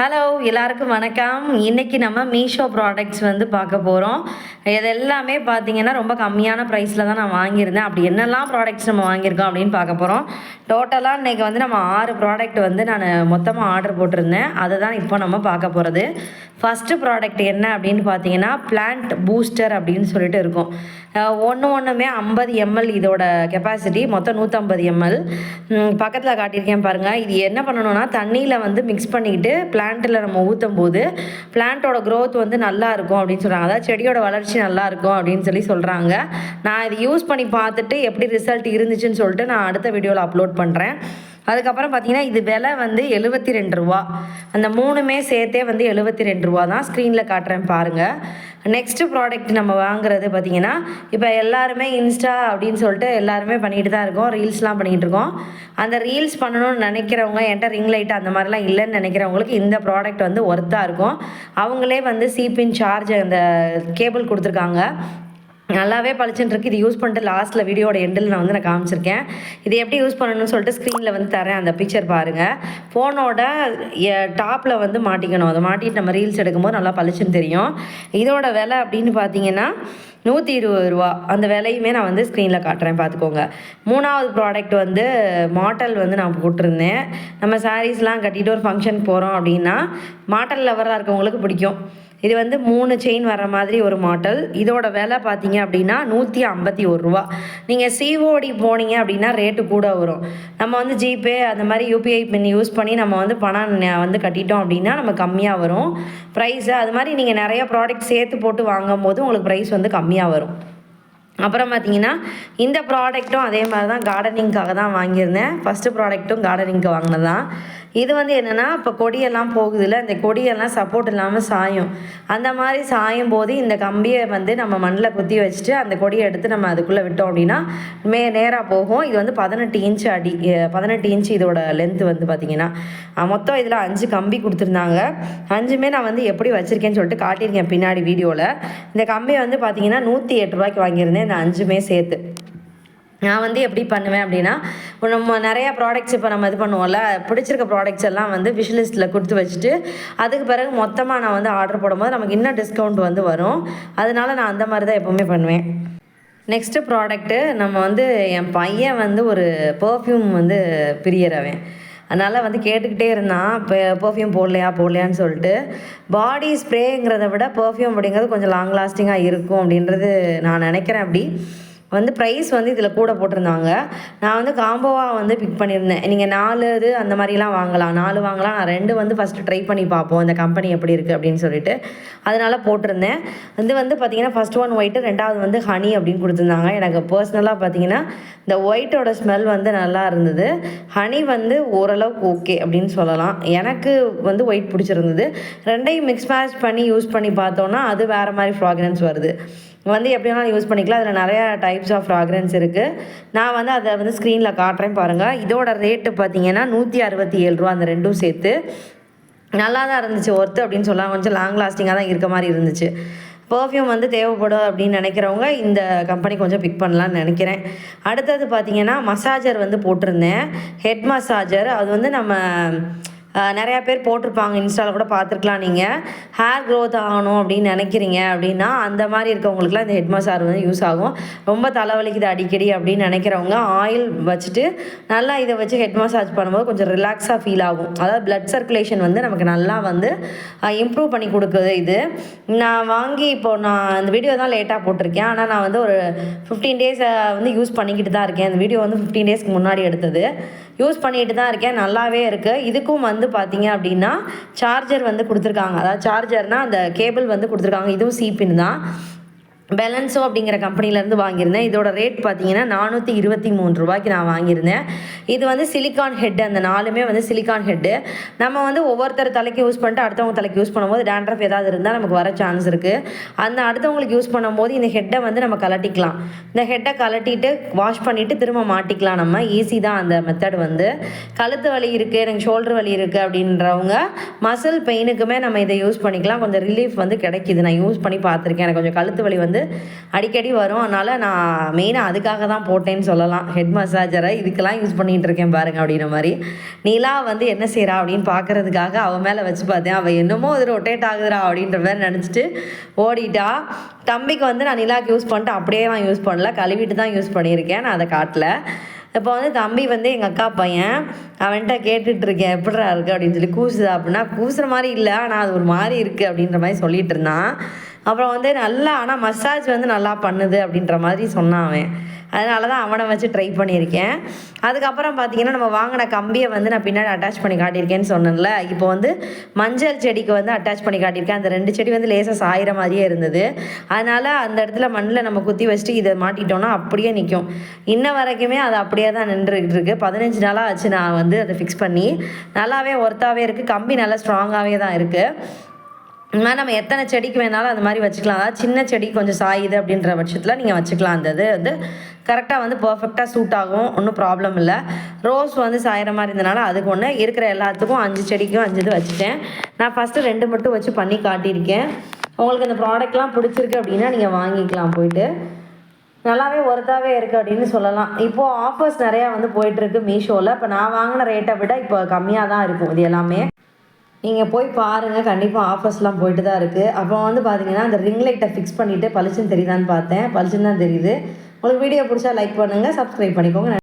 Hello எல்லாருக்கும் வணக்கம். இன்றைக்கி நம்ம மீஷோ ப்ராடக்ட்ஸ் வந்து பார்க்க போகிறோம் இதெல்லாமே பார்த்தீங்கன்னா ரொம்ப கம்மியான ப்ரைஸில் தான் நான் வாங்கியிருந்தேன். அப்படி என்னெல்லாம் ப்ராடக்ட்ஸ் நம்ம வாங்கியிருக்கோம் அப்படின்னு பார்க்க போகிறோம் டோட்டலாக இன்றைக்கி வந்து நம்ம ஆறு ப்ராடக்ட் வந்து நான் மொத்தமாக ஆர்டர் போட்டிருந்தேன். அதை தான் இப்போ நம்ம பார்க்க போகிறது ஃபஸ்ட்டு ப்ராடக்ட் என்ன அப்படின்னு பார்த்தீங்கன்னா பிளான்ட் பூஸ்டர் அப்படின்னு சொல்லிட்டு இருக்கும். ஒன்று ஒன்றுமே ஐம்பது எம்எல் இதோட கெப்பாசிட்டி மொத்தம் நூற்றம்பது எம்எல் பக்கத்தில் காட்டியிருக்கேன் பாருங்கள் இது என்ன பண்ணணும்னா தண்ணியில் வந்து மிக்ஸ் பண்ணிக்கிட்டு பிளான்ட்டில் நம்ம ஊற்றும் போது பிளான்ட்டோட க்ரோத் வந்து நல்லா இருக்கும் அப்படின்னு சொல்கிறாங்க அதாவது செடியோட வளர்ச்சி நல்லா இருக்கும் அப்படின்னு சொல்லி சொல்கிறாங்க நான் இது யூஸ் பண்ணி பார்த்துட்டு எப்படி ரிசல்ட் இருந்துச்சுன்னு சொல்லிட்டு நான் அடுத்த வீடியோவில் அப்லோட் பண்ணுறேன் அதுக்கப்புறம் பார்த்தீங்கன்னா இது விலை வந்து எழுபத்தி ரெண்டு ரூபா. அந்த மூணுமே சேர்த்தே வந்து எழுபத்தி ரெண்டு ரூபா தான் ஸ்க்ரீனில் காட்டுறேன் பாருங்கள் நெக்ஸ்ட்டு ப்ராடக்ட் நம்ம வாங்குறது பார்த்தீங்கன்னா இப்போ எல்லாருமே இன்ஸ்டா அப்படின்னு சொல்லிட்டு எல்லாருமே பண்ணிட்டு தான் இருக்கோம். ரீல்ஸ்லாம் பண்ணிகிட்டு இருக்கோம். அந்த ரீல்ஸ் பண்ணணும்னு நினைக்கிறவங்க என்கிட்ட ரிங் லைட் அந்த மாதிரிலாம் இல்லைன்னு நினைக்கிறவங்களுக்கு இந்த ப்ராடக்ட் வந்து ஒர்த்தாக இருக்கும். அவங்களே வந்து சீப்பின் சார்ஜ் அந்த கேபிள் கொடுத்துருக்காங்க. நல்லாவே பளிச்சுன்னு இருக்கு. இது யூஸ் பண்ணிட்டு லாஸ்ட்டில் வீடியோட எண்டில் நான் வந்து நான் காமிச்சிருக்கேன். இது எப்படி யூஸ் பண்ணணும்னு சொல்லிட்டு ஸ்க்ரீனில் வந்து தரேன் அந்த பிக்சர் பாருங்கள் ஃபோனோட டாப்பில் வந்து மாட்டிக்கணும். அதை மாட்டிட்டு நம்ம ரீல்ஸ் எடுக்கும்போது நல்லா பளிச்சுன்னு தெரியும். இதோட விலை அப்படின்னு பார்த்தீங்கன்னா நூற்றி இருபது ரூபா. அந்த விலையுமே நான் வந்து ஸ்க்ரீனில் காட்டுறேன். பார்த்துக்கோங்க மூணாவது ப்ராடக்ட் வந்து மாட்டல் வந்து நான் போட்டிருந்தேன். நம்ம சாரீஸ்லாம் கட்டிட்டு ஒரு ஃபங்க்ஷன் போகிறோம் அப்படின்னா மாட்டல் லவராக இருக்கவங்களுக்கு பிடிக்கும். இது வந்து மூணு செயின் வர மாதிரி ஒரு மாடல் இதோட விலை பார்த்தீங்க அப்படின்னா நூற்றி ஐம்பத்தி ஒரு ரூபா. நீங்கள் சிஓடி போனீங்க அப்படின்னா ரேட்டு கூட வரும். நம்ம வந்து ஜிபே அந்த மாதிரி யூபிஐ பின் யூஸ் பண்ணி நம்ம வந்து பணம் வந்து கட்டிட்டோம் அப்படின்னா நம்ம கம்மியாக வரும். ப்ரைஸு அது மாதிரி நீங்கள் நிறைய ப்ராடக்ட் சேர்த்து போட்டு வாங்கும் போது உங்களுக்கு ப்ரைஸ் வந்து கம்மியாக வரும். அப்புறம் பார்த்தீங்கன்னா இந்த ப்ராடக்ட்டும் அதே மாதிரி தான் கார்டனிங்க்காக தான் வாங்கியிருந்தேன். ஃபஸ்ட்டு ப்ராடக்ட்டும் கார்டனிங்க்கு வாங்கினது தான் இது வந்து என்னென்னா இப்போ கொடியெல்லாம் போகுதுல்ல இந்த கொடியெல்லாம் சப்போர்ட் இல்லாமல் சாயும். அந்த மாதிரி சாயும் போது இந்த கம்பியை வந்து நம்ம மண்ணில் குத்தி வச்சுட்டு அந்த கொடியை எடுத்து நம்ம அதுக்குள்ளே விட்டோம் அப்படின்னா மே நேராக போகும். இது வந்து பதினெட்டு இன்ச் அடி பதினெட்டு இன்ச் இதோட லென்த்து வந்து பார்த்திங்கன்னா. மொத்தம் இதில் அஞ்சு கம்பி கொடுத்துருந்தாங்க. அஞ்சுமே நான் வந்து எப்படி வச்சுருக்கேன்னு சொல்லிட்டு காட்டியிருக்கேன் பின்னாடி வீடியோவில். இந்த கம்பி வந்து பார்த்தீங்கன்னா நூற்றி எட்டு ரூபாய்க்கு வாங்கியிருந்தேன். இந்த அஞ்சுமே சேர்த்து. நான் வந்து எப்படி பண்ணுவேன் அப்படின்னா இப்போ நம்ம நிறையா ப்ராடக்ட்ஸ் இப்போ நம்ம இது பண்ணுவோம்ல பிடிச்சிருக்க ப்ராடக்ட்ஸ் எல்லாம் வந்து விஷலிஸ்ட்டில் கொடுத்து வச்சுட்டு அதுக்கு பிறகு மொத்தமாக நான் வந்து ஆர்டர் போடும்போது நமக்கு இன்னும் டிஸ்கவுண்ட் வந்து வரும். அதனால நான் அந்த மாதிரி தான் எப்போவுமே பண்ணுவேன். நெக்ஸ்ட்டு ப்ராடக்ட்டு நம்ம வந்து என் பையன் வந்து ஒரு பர்ஃப்யூம் வந்து பிரியறவன் அதனால் வந்து கேட்டுக்கிட்டே இருந்தான் இப்போ பர்ஃப்யூம் போடலையா போடலையான்னு சொல்லிட்டு. பாடி ஸ்ப்ரேங்கிறத விட பர்ஃப்யூம் அப்படிங்கிறது கொஞ்சம் லாங் லாஸ்டிங்காக இருக்கும் அப்படின்றது நான் நினைக்கிறேன் அப்படி. வந்து ப்ரைஸ் வந்து இதில் கூட போட்டிருந்தாங்க. நான் வந்து காம்போவாக வந்து பிக் பண்ணியிருந்தேன். நீங்கள் நாலு இது அந்த மாதிரிலாம் வாங்கலாம். நாலு வாங்கலாம். நான் ரெண்டு வந்து ஃபஸ்ட்டு ட்ரை பண்ணி பார்ப்போம். இந்த கம்பெனி எப்படி இருக்குது அப்படின்னு சொல்லிட்டு அதனால் போட்டிருந்தேன். இது வந்து பார்த்தீங்கன்னா ஃபஸ்ட் ஒன் ஒயிட்டு ரெண்டாவது வந்து ஹனி அப்படின்னு கொடுத்துருந்தாங்க. எனக்கு பர்சனலாக பார்த்தீங்கன்னா இந்த ஒயிட்டோட ஸ்மெல் வந்து நல்லா இருந்தது. ஹனி வந்து ஓரளவுக்கு ஓகே அப்படின்னு சொல்லலாம். எனக்கு வந்து ஒயிட் பிடிச்சிருந்தது. ரெண்டையும் மிக்ஸ் மேட்ச் பண்ணி யூஸ் பண்ணி பார்த்தோன்னா அது வேறு மாதிரி ஃப்ராக்ரன்ஸ் வருது. வந்து எப்படி வேணாலும் யூஸ் பண்ணிக்கலாம். அதில் நிறையா டைப்ஸ் ஆஃப் ஃப்ராக்ரன்ஸ் இருக்குது நான் வந்து அதை வந்து ஸ்க்ரீனில் காட்டுறேன் பாருங்கள் இதோட ரேட்டு பார்த்தீங்கன்னா நூற்றி அறுபத்தி ஏழு ரூபா அந்த ரெண்டும் சேர்த்து. நல்லா தான் இருந்துச்சு ஒர்த்து அப்படின்னு சொல்லலாம் கொஞ்சம் லாங் லாஸ்டிங்காக தான் இருக்க மாதிரி இருந்துச்சு. பர்ஃப்யூம் வந்து தேவைப்படும் அப்படின்னு நினைக்கிறவங்க இந்த கம்பெனி கொஞ்சம் பிக் பண்ணலான்னு நினைக்கிறேன். அடுத்தது பார்த்தீங்கன்னா மசாஜர் வந்து போட்டிருந்தேன். ஹெட் மசாஜர் அது வந்து நம்ம நிறையா பேர் போட்டிருப்பாங்க. இன்ஸ்டாவில் கூட பார்த்துருக்கலாம் நீங்கள் ஹேர் க்ரோத் ஆகணும் அப்படின்னு நினைக்கிறீங்க அப்படின்னா அந்த மாதிரி இருக்கவங்களுக்குலாம் இந்த ஹெட் மசாஜ் வந்து யூஸ் ஆகும். ரொம்ப தலைவலிக்குது அடிக்கடி அப்படின்னு நினைக்கிறவங்க ஆயில் வச்சுட்டு நல்லா இதை வச்சு ஹெட் மசாஜ் பண்ணும்போது கொஞ்சம் ரிலாக்ஸாக ஃபீல் ஆகும். அதாவது பிளட் சர்க்குலேஷன் வந்து நமக்கு நல்லா வந்து இம்ப்ரூவ் பண்ணி கொடுக்குது இது. நான் வாங்கி இப்போ நான் இந்த வீடியோ தான் லேட்டாக போட்டிருக்கேன். ஆனால் நான் வந்து ஒரு ஃபிஃப்டீன் டேஸ் வந்து யூஸ் பண்ணிக்கிட்டு தான் இருக்கேன். அந்த வீடியோ வந்து ஃபிஃப்டீன் டேஸ்க்கு முன்னாடி எடுத்தது. யூஸ் பண்ணிட்டு தான் இருக்கேன் நல்லாவே இருக்குது இதுக்கும் வந்து பார்த்தீங்க அப்படின்னா சார்ஜர் வந்து கொடுத்துருக்காங்க. அதாவது சார்ஜர்னால் அந்த கேபிள் வந்து கொடுத்துருக்காங்க. இதுவும் சீப்பின் தான். பெலன்ஸோ அப்படிங்கிற கம்பெனிலேருந்து வாங்கியிருந்தேன். இதோட ரேட் பார்த்தீங்கன்னா நானூற்றி இருபத்தி மூணு ரூபாய்க்கு நான் வாங்கியிருந்தேன். இது வந்து சிலிக்கான் ஹெட் அந்த நாலுமே வந்து சிலிக்கான் ஹெட்டு நம்ம வந்து ஒவ்வொருத்தர் தலைக்கு யூஸ் பண்ணிட்டு அடுத்தவங்க தலைக்கு யூஸ் பண்ணும்போது டேண்ட்ரஃப் ஏதாவது இருந்தால் நமக்கு வர சான்ஸ் இருக்குது அந்த அடுத்தவங்களுக்கு யூஸ் பண்ணும்போது இந்த ஹெட்டை வந்து நம்ம கலட்டிக்கலாம் இந்த ஹெட்டை கலட்டிட்டு வாஷ் பண்ணிவிட்டு திரும்ப மாட்டிக்கலாம் நம்ம. ஈஸி தான் அந்த மெத்தட் வந்து. கழுத்து வலி இருக்குது எனக்கு ஷோல்டர் வலி இருக்குது அப்படின்றவங்க மசில் பெயினுக்குமே நம்ம இதை யூஸ் பண்ணிக்கலாம். கொஞ்சம் ரிலீஃப் வந்து கிடைக்கிது. நான் யூஸ் பண்ணி பார்த்துருக்கேன். எனக்கு கொஞ்சம் கழுத்து வலி வந்து வந்து அடிக்கடி வரும். அதனால் நான் மெயினாக அதுக்காக தான் போட்டேன்னு சொல்லலாம். ஹெட் மசாஜரை இதுக்கெல்லாம் யூஸ் பண்ணிகிட்டு இருக்கேன் பாருங்க அப்படின்ற மாதிரி. நீலா வந்து என்ன செய்கிறா அப்படின்னு பார்க்கறதுக்காக அவன் மேலே வச்சு பார்த்தேன். அவள் என்னமோ அது ரொட்டேட் ஆகுதுடா அப்படின்ற மாதிரி நினச்சிட்டு ஓடிட்டா. தம்பிக்கு வந்து நான் நிலாக்கு யூஸ் பண்ணிட்டு அப்படியே நான் யூஸ் பண்ணல. கழுவிட்டு தான் யூஸ் பண்ணியிருக்கேன். நான் அதை காட்டல. இப்போ வந்து தம்பி வந்து எங்கள் அக்கா பையன் அவன்கிட்ட கேட்டுட்ருக்கேன் இருக்கேன் இருக்குது அப்படின்னு சொல்லி கூசுதா அப்படின்னா கூசுகிற மாதிரி இல்லை ஆனால் அது ஒரு மாதிரி இருக்குது அப்படின்ற மாதிரி சொல்லிட்டு இருந்தான். அப்புறம் வந்து நல்லா ஆனால் மசாஜ் வந்து நல்லா பண்ணுது அப்படின்ற மாதிரி சொன்னான் அவன். அதனால தான் அவனை வச்சு ட்ரை பண்ணியிருக்கேன். அதுக்கப்புறம் பார்த்தீங்கன்னா நம்ம வாங்கின கம்பியை வந்து நான் பின்னாடி அட்டாச் பண்ணி காட்டியிருக்கேன்னு சொன்னேன்ல. இப்போ வந்து மஞ்சள் செடிக்கு வந்து அட்டாச் பண்ணி காட்டியிருக்கேன். அந்த ரெண்டு செடி வந்து லேசாக சாயிற மாதிரியே இருந்தது. அதனால் அந்த இடத்துல மண்ணில் நம்ம குத்தி வச்சுட்டு இதை மாட்டிட்டோம்னா அப்படியே நிற்கும் இன்ன வரைக்குமே அது அப்படியே தான் நின்றுக்கிட்டு இருக்கு. பதினஞ்சு நாளாக ஆச்சு நான் வந்து அதை ஃபிக்ஸ் பண்ணி. நல்லாவே ஒர்த்தாகவே இருக்குது கம்பி நல்லா ஸ்ட்ராங்காகவே தான் இருக்குது இந்த நம்ம எத்தனை செடிக்கு வேணாலும் அந்த மாதிரி வச்சுக்கலாம். அதாவது சின்ன செடி கொஞ்சம் சாயுது அப்படின்ற பட்சத்தில் நீங்கள் வச்சுக்கலாம். அந்த இது வந்து கரெக்டாக வந்து பர்ஃபெக்டாக சூட் ஆகும். ஒன்றும் ப்ராப்ளம் இல்லை. ரோஸ் வந்து சாயிற மாதிரி இருந்தனால அதுக்கு ஒன்று இருக்கிற எல்லாத்துக்கும் அஞ்சு செடிக்கும் அஞ்சு இது வச்சுட்டேன். நான் ஃபஸ்ட்டு ரெண்டு மட்டும் வச்சு பண்ணி காட்டியிருக்கேன். உங்களுக்கு இந்த ப்ராடக்ட்லாம் பிடிச்சிருக்கு அப்படின்னா நீங்கள் வாங்கிக்கலாம் போயிட்டு. நல்லாவே ஒர்த்தாகவே இருக்குது அப்படின்னு சொல்லலாம். இப்போது ஆஃபர்ஸ் நிறையா வந்து போயிட்டுருக்கு மீஷோவில் இப்போ நான் வாங்கின ரேட்டை விட இப்போ கம்மியாக தான் இருக்கும் இது எல்லாமே. நீங்கள் போய் பாருங்கள் கண்டிப்பாக ஆஃபர்ஸ்லாம் போயிட்டு தான் இருக்குது அப்புறம் வந்து பார்த்தீங்கன்னா அந்த ரிங் லைட்டை ஃபிக்ஸ் பண்ணிவிட்டு பளிச்சுன்னு தெரியுதான்னு பார்த்தேன். பளிச்சுன்னு தான் தெரியுது. உங்களுக்கு வீடியோ பிடிச்சா லைக் பண்ணுங்கள் சப்ஸ்கிரைப் பண்ணிக்கோங்க.